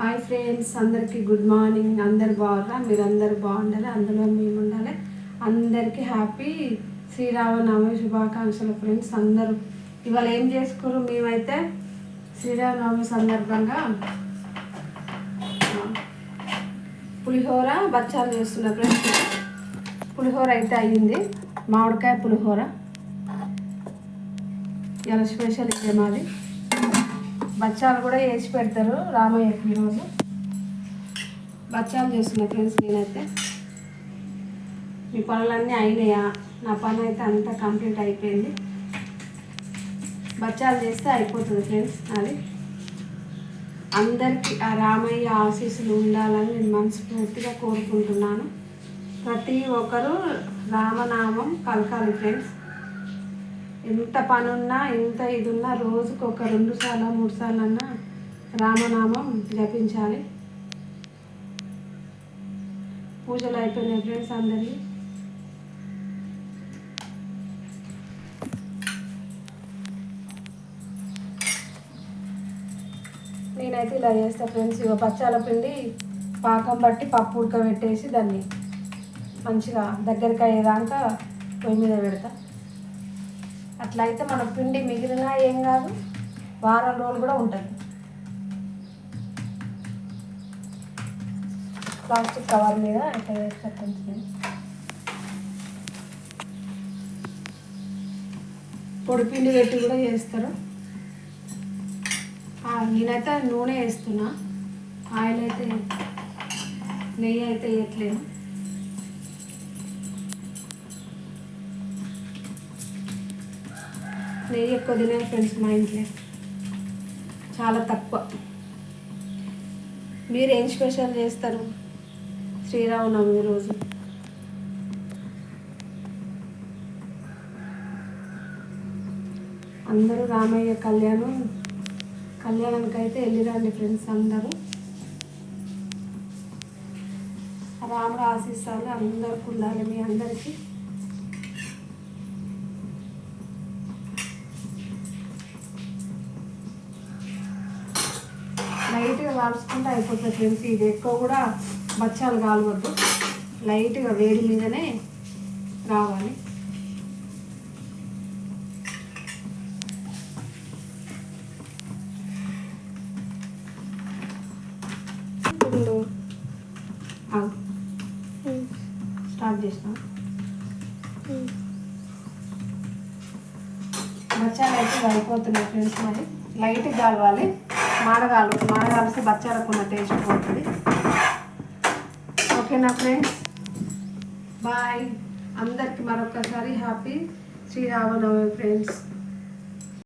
Hi friends అందరికీ good morning అందరు బాగున్నారా? మీరందరూ బాగుండాలి? అందులో మేము ఉండాలి అందరికీ హ్యాపీ శ్రీరామనవమి శుభాకాంక్షలు ఫ్రెండ్స్ అందరూ ఇవాళ ఏం చేసుకోరు మేమైతే? శ్రీరామనవమి సందర్భంగా పులిహోర బచ్చాలు చేస్తున్నా ఫ్రెండ్స్ పులిహోర అయితే అయ్యింది. మామిడికాయ పులిహోర. ఇలా స్పెషల్ ఇదే మాది. బచ్చాలు కూడా వేసి పెడతారు రామయ్యకి ఈరోజు. బచ్చాలు చేస్తున్నా ఫ్రెండ్స్ నేనైతే. మీ పనులన్నీ అయినాయా? నా పని అయితే అంతా కంప్లీట్ అయిపోయింది. బచ్చాలు చేస్తే అయిపోతుంది ఫ్రెండ్స్ అది అందరికీ ఆ రామయ్య ఆశీస్సులు ఉండాలని నేను మనస్ఫూర్తిగా కోరుకుంటున్నాను. ప్రతి ఒక్కరూ రామనామం కలకాలి ఫ్రెండ్స్. ఎంత పనున్నా ఎంత ఇది ఉన్నా రోజుకు ఒక రెండు సార్లు మూడు సార్లు అన్నా రామనామం జపించాలి. పూజలు అయిపోయినాయి ఫ్రెండ్స్ అందరి నేనైతే ఇలా చేస్తా ఫ్రెండ్స్. ఇక పచ్చాల పిండి పాకం బట్టి పప్పు ఉడకబెట్టేసి దాన్ని మంచిగా దగ్గరికి అయ్యేదాకా పొయ్యి మీద పెడతా. అట్లా అయితే మన పిండి మిగిలినా ఏం కాదు వారం రోజులు కూడా ఉంటుంది. ప్లాస్టిక్ కవర్ మీద ఇట్లా వేస్తా కొంచెం. పొడి పిండి పెట్టి కూడా చేస్తారు. ఆ, నేనైతే నూనె వేస్తున్నా. ఆయిల్ అయితే నెయ్యి అయితే వేయట్లేను నెయ్యి ఎక్కువ తినే ఫ్రెండ్స్ మా ఇంట్లో. చాలా తక్కువ. మీరు ఏం స్పెషల్ చేస్తారు? శ్రీరామనవమి రోజు. అందరూ రామయ్య కళ్యాణం కళ్యాణానికి అయితే వెళ్ళిరండి ఫ్రెండ్స్ అందరూ. రాముడు ఆశీస్సాలు అందరికి ఉండాలి మీ అందరికీ. లైట్గా కాల్చుకుంటే అయిపోతుంది ఫ్రెండ్స్. ఇది ఎక్కువ కూడా బచ్చాలు కాలవద్దు. లైట్గా వేడి మీదనే రావాలి. స్టార్ట్ చేసిన? బచ్చాలు అయితే అయిపోతున్నాయి ఫ్రెండ్స్ మరి. లైట్ కాలవాలి. మాడగాలు మాడగాలిస్తే బచ్చాలకు ఉన్న టేస్ట్ పోతుంది. ఓకేనా ఫ్రెండ్స్ బాయ్ అందరికీ మరొకసారి హ్యాపీ శ్రీరామనవమి ఫ్రెండ్స్